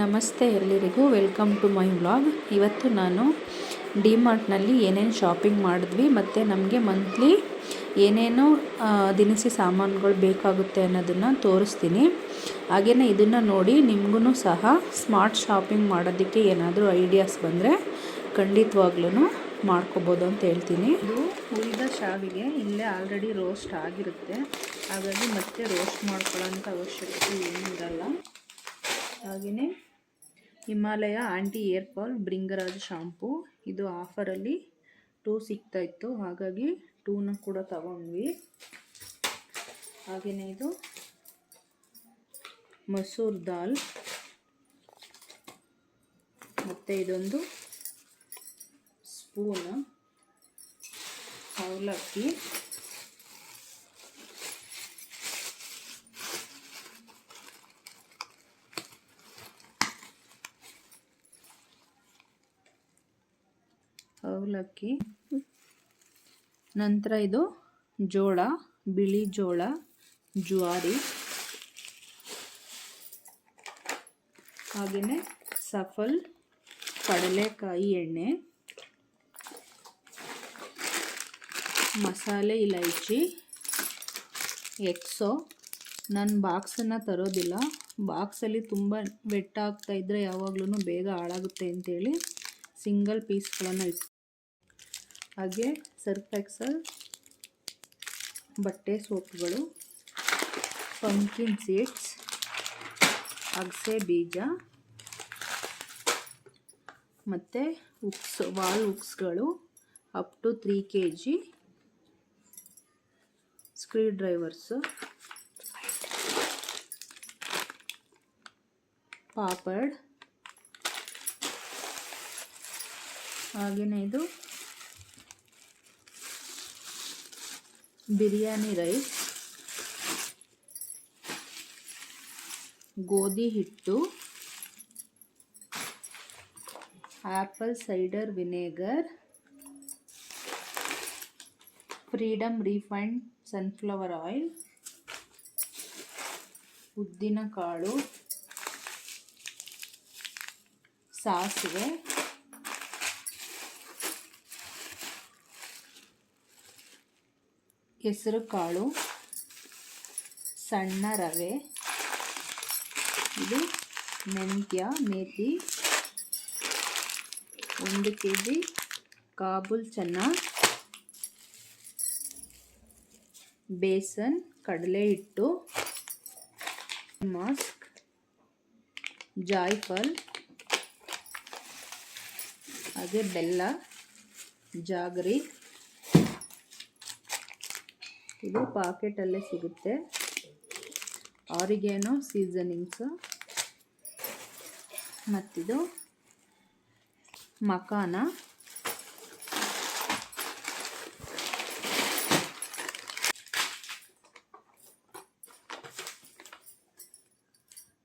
ನಮಸ್ತೆ ಎಲ್ಲರಿಗೂ, welcome to my vlog. ಇವತ್ತು ನಾನು ಡಿಮಾರ್ಟ್ನಲ್ಲಿ ಏನೇನು ಶಾಪಿಂಗ್ ಮಾಡಿದ್ವಿ, ಮತ್ತು ನಮಗೆ ಮಂತ್ಲಿ ಏನೇನು ದಿನಸಿ ಸಾಮಾನುಗಳು ಬೇಕಾಗುತ್ತೆ ಅನ್ನೋದನ್ನು ತೋರಿಸ್ತೀನಿ. ಹಾಗೆಯೇ ಇದನ್ನು ನೋಡಿ ನಿಮಗೂ ಸಹ ಸ್ಮಾರ್ಟ್ ಶಾಪಿಂಗ್ ಮಾಡೋದಕ್ಕೆ ಏನಾದರೂ ಐಡಿಯಾಸ್ ಬಂದರೆ ಖಂಡಿತವಾಗ್ಲೂ ಮಾಡ್ಕೋಬೋದು ಅಂತ ಹೇಳ್ತೀನಿ. ಇದು ಹುರಿದ ಶಾವಿಗೆ, ಇಲ್ಲೇ ಆಲ್ರೆಡಿ ರೋಸ್ಟ್ ಆಗಿರುತ್ತೆ. ಹಾಗಾಗಿ ಮತ್ತೆ ರೋಸ್ಟ್ ಮಾಡ್ಕೊಳ್ಳೋಂಥ ಅವಶ್ಯಕತೆ ಏನೂ ಇರಲ್ಲ. ಹಾಗೆಯೇ Himalaya anti hair fall Bhringraj shampoo. ಇದು ಆಫರಲ್ಲಿ ಟೂ ಸಿಗ್ತಾಯಿತ್ತು ಹಾಗಾಗಿ ಟೂನ ಕೂಡ ತಗೊಂಡ್ವಿ. ಹಾಗೆಯೇ ಇದು ಮಸೂರ್ ದಾಲ್. ಮತ್ತು ಇದೊಂದು ಸ್ಪೂನ್ ಅವಲಕ್ಕಿ. ಅವಲಕ್ಕಿ. ನಂತರ ಇದು ಜೋಳ, ಬಿಳಿ ಜೋಳ, ಜುವಾರಿ. ಹಾಗೆಯೇ ಸಫಲ್, ಕಡಲೆಕಾಯಿ ಎಣ್ಣೆ. ಮಸಾಲೆ ಇಲೈಚಿ. ಎಕ್ಸೋ ನಾನು ಬಾಕ್ಸನ್ನು ತರೋದಿಲ್ಲ. ಬಾಕ್ಸಲ್ಲಿ ತುಂಬ ಬೆಟ್ಟ ಆಗ್ತಾಯಿದ್ರೆ ಯಾವಾಗ್ಲೂ ಬೇಗ ಹಾಳಾಗುತ್ತೆ ಅಂತೇಳಿ ಸಿಂಗಲ್ ಪೀಸ್ಗಳನ್ನು ಇಟ್ಟು ಹಾಗೆ ಸರ್ಫ್ ಎಕ್ಸಲ್ ಬಟ್ಟೆ ಸೋಪ್ಗಳು ಪಂಕಿನ್ ಸೀಡ್ಸ್ ಅಗಸೆ ಬೀಜ, ಮತ್ತು hooks wall ಉಕ್ಸ್ಗಳು up to three K G screwdrivers papad ಹಾಗೇನೇ ಇದು ಬಿರಿಯಾನಿ ರೈಸ್ ಗೋಧಿ ಹಿಟ್ಟು apple cider vinegar Freedom refined sunflower oil ಉದ್ದಿನ ಕಾಳು ಸಾಸಿವೆ ಹೆಸರು ಕಾಳು, ಸಣ್ಣ ರವೆ, ಇದು ಮೆಂತ್ಯ ಮೇಥಿ ಒಂದು ಕೆ ಜಿ ಕಾಬೂಲ್ ಚೆನ್ನ, ಬೇಸನ್, ಕಡಲೆ ಹಿಟ್ಟು, ಮಾಸ್ಕ್, ಜಾಯ್ಫಲ್, ಹಾಗೆ ಬೆಲ್ಲ, ಜಾಗರಿ. ಇದು ಪಾಕೆಟಲ್ಲೇ ಸಿಗುತ್ತೆ. Oregano seasonings. ಮತ್ತಿದು ಮಕಾನ.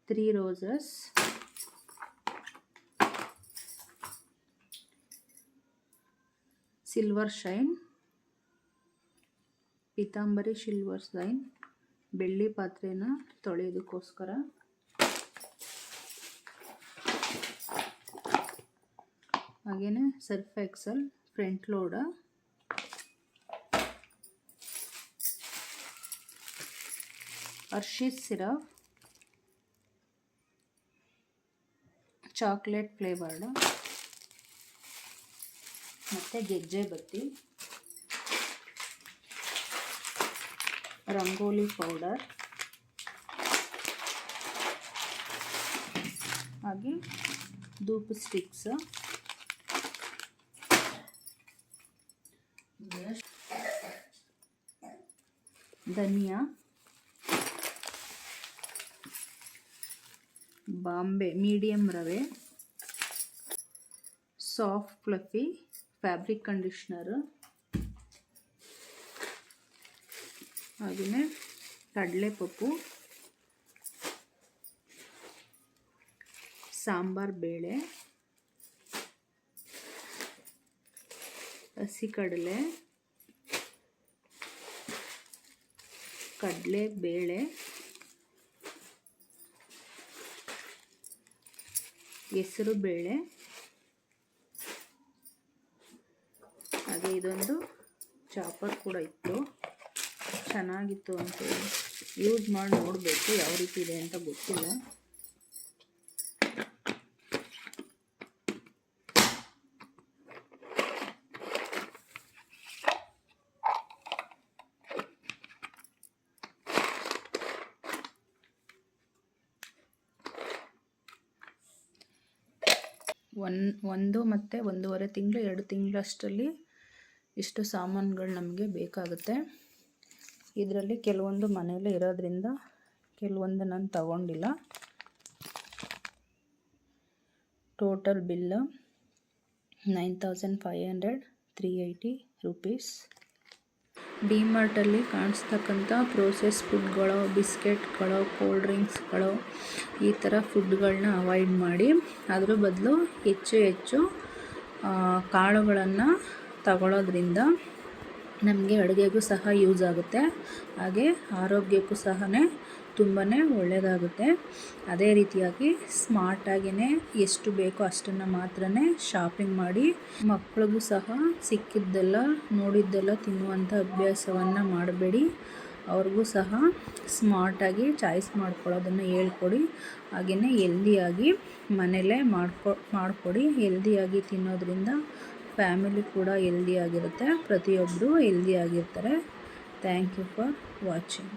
Three Roses. Silver shine. Pitambari silver shine ಬೆಳ್ಳಿ ಪಾತ್ರೆನ ತೊಳೆಯೋದಕ್ಕೋಸ್ಕರ. ಹಾಗೆಯೇ Surf Excel front load Hershey's syrup chocolate flavoured ಮತ್ತು ಗೆಜ್ಜೆ ಬತ್ತಿ. ರಂಗೋಲಿ ಪೌಡರ್. ಹಾಗೆ ಧೂಪ ಸ್ಟಿಕ್ಸ್. ಧನಿಯಾ. ಬಾಂಬೆ ಮೀಡಿಯಮ್ ರವೆ. Soft fluffy fabric conditioner. ಹಾಗೆಯೇ ಕಡಲೆಪಪ್ಪು, ಸಾಂಬಾರ್ ಬೇಳೆ ಹಸಿ ಕಡಲೆ ಕಡಲೆ ಬೇಳೆ, ಹೆಸರು ಬೇಳೆ, ಹಾಗೆ ಇದೊಂದು ಚಾಪರ್ ಕೂಡ ಇತ್ತು. ಚೆನ್ನಾಗಿತ್ತು ಅಂತ ಯೂಸ್ ಮಾಡಿ ನೋಡಬೇಕು ಯಾವ ರೀತಿ ಇದೆ ಅಂತ ಗೊತ್ತಿಲ್ಲ. ಒನ್, ಒಂದು ಮತ್ತು ಒಂದೂವರೆ ತಿಂಗಳು, ಎರಡು ತಿಂಗಳಷ್ಟರಲ್ಲಿ ಇಷ್ಟು ಸಾಮಾನುಗಳು ನಮಗೆ ಬೇಕಾಗುತ್ತೆ. ಇದರಲ್ಲಿ ಕೆಲವೊಂದು ಮನೆಯಲ್ಲೇ ಇರೋದ್ರಿಂದ ಕೆಲವೊಂದು ನಾನು ತಗೊಂಡಿಲ್ಲ. Total bill nine thousand five hundred three eighty rupees ಡಿಮಾರ್ಟಲ್ಲಿ ಕಾಣಿಸ್ತಕ್ಕಂಥ ಪ್ರೋಸೆಸ್ ಫುಡ್ಗಳು ಬಿಸ್ಕೆಟ್ಗಳು ಕೋಲ್ಡ್ ಡ್ರಿಂಕ್ಸ್ಗಳು ಈ ಥರ ಫುಡ್ಗಳನ್ನ ಅವಾಯ್ಡ್ ಮಾಡಿ ಅದರ ಬದಲು ಹೆಚ್ಚು ಹೆಚ್ಚು ಕಾಳುಗಳನ್ನು ತಗೊಳ್ಳೋದ್ರಿಂದ ನಮಗೆ ಅಡುಗೆಗೂ ಸಹ ಯೂಸ್ ಆಗುತ್ತೆ. ಹಾಗೆ ಆರೋಗ್ಯಕ್ಕೂ ಸಹ ತುಂಬಾ ಒಳ್ಳೆಯದಾಗುತ್ತೆ ಅದೇ ರೀತಿಯಾಗಿ ಸ್ಮಾರ್ಟಾಗಿಯೇ ಎಷ್ಟು ಬೇಕೋ ಅಷ್ಟನ್ನು ಮಾತ್ರ ಶಾಪಿಂಗ್ ಮಾಡಿ ಮಕ್ಕಳಿಗೂ ಸಹ ಸಿಕ್ಕಿದ್ದೆಲ್ಲ ನೋಡಿದ್ದೆಲ್ಲ ತಿನ್ನುವಂಥ ಅಭ್ಯಾಸವನ್ನು ಮಾಡಬೇಡಿ. ಅವ್ರಿಗೂ ಸಹ ಸ್ಮಾರ್ಟಾಗಿ ಚಾಯ್ಸ್ ಮಾಡ್ಕೊಳ್ಳೋದನ್ನು ಹೇಳ್ಕೊಡಿ. ಹಾಗೆಯೇ ಎಲ್ದಿಯಾಗಿ ಮನೆಯಲ್ಲೇ ಮಾಡ್ಕೊ, ಮಾಡಿಕೊಡಿ. ಎಲ್ದಿಯಾಗಿ ತಿನ್ನೋದ್ರಿಂದ ಫ್ಯಾಮಿಲಿ ಕೂಡ ಎಲ್ದಿಯಾಗಿರುತ್ತೆ ಪ್ರತಿಯೊಬ್ಬರು ಎಲ್ದಿಯಾಗಿರ್ತಾರೆ ಥ್ಯಾಂಕ್ ಯು ಫಾರ್ ವಾಚಿಂಗ್